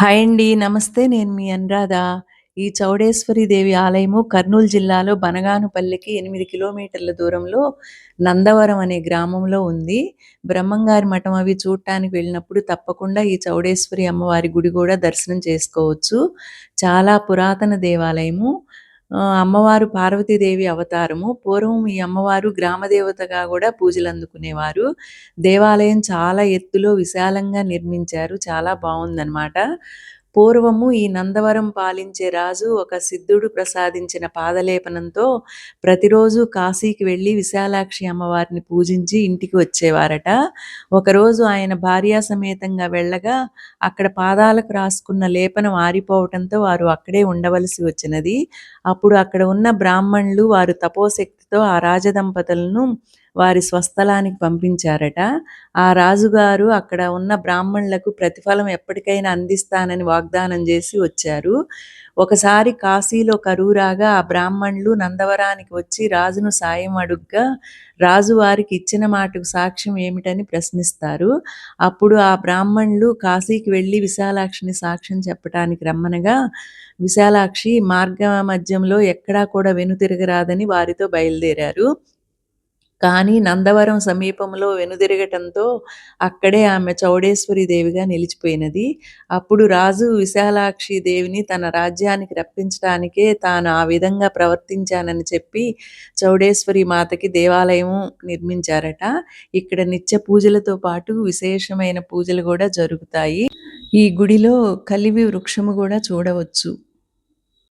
Hi అండి. నమస్తే. నేను మీ అనురాధ. ఈ చౌడేశ్వరి దేవి ఆలయము కర్నూలు జిల్లాలో బనగానుపల్లికి ఎనిమిది కిలోమీటర్ల దూరంలో నందవరం అనే గ్రామంలో ఉంది. బ్రహ్మంగారి మఠం అవి చూడటానికి వెళ్ళినప్పుడు తప్పకుండా ఈ చౌడేశ్వరి అమ్మవారి గుడి కూడా దర్శనం చేసుకోవచ్చు. చాలా పురాతన దేవాలయము. అమ్మవారు పార్వతీదేవి అవతారము. పూర్వం ఈ అమ్మవారు గ్రామదేవతగా పూజలు అందుకునేవారు దేవాలయం చాలా ఎత్తులో విశాలంగా నిర్మించారు. చాలా బాగుందన్నమాట పూర్వము ఈ నందవరం పాలించే రాజు ఒక సిద్ధుడు ప్రసాదించిన పాదలేపనంతో ప్రతిరోజు కాశీకి వెళ్ళి విశాలాక్షి అమ్మవారిని పూజించి ఇంటికి వచ్చేవారట. ఒకరోజు ఆయన భార్యా సమేతంగా వెళ్ళగా అక్కడ పాదాలకు రాసుకున్న లేపనం ఆరిపోవటంతో వారు అక్కడే ఉండవలసి వచ్చినది. అప్పుడు అక్కడ ఉన్న బ్రాహ్మణులు వారు తపోశక్తితో ఆ రాజదంపతులను వారి స్వస్థలానికి పంపించారట. ఆ రాజుగారు అక్కడ ఉన్న బ్రాహ్మణులకు ప్రతిఫలం ఎప్పటికైనా అందిస్తానని వాగ్దానం చేసి వచ్చారు. ఒకసారి కాశీలో కరువురాగా ఆ బ్రాహ్మణులు నందవరానికి వచ్చి రాజును సాయం అడుగ్గా రాజు వారికి ఇచ్చిన మాటకు సాక్ష్యం ఏమిటని ప్రశ్నిస్తారు. అప్పుడు ఆ బ్రాహ్మణులు కాశీకి వెళ్ళి విశాలాక్షిని సాక్ష్యం చెప్పటానికి రమ్మనగా విశాలాక్షి మార్గ మధ్యంలో ఎక్కడా కూడా వెనుతిరగరాదని వారితో బయలుదేరారు. కానీ నందవరం సమీపంలో వెనుదిరగటంతో అక్కడే ఆమె చౌడేశ్వరి దేవిగా నిలిచిపోయినది. అప్పుడు రాజు విశాలాక్షి దేవిని తన రాజ్యానికి రప్పించటానికే తాను ఆ విధంగా ప్రవర్తించానని చెప్పి చౌడేశ్వరి మాతకి దేవాలయం నిర్మించారట. ఇక్కడ నిత్య పూజలతో పాటు విశేషమైన పూజలు కూడా జరుగుతాయి. ఈ గుడిలో కలివి వృక్షము కూడా చూడవచ్చు.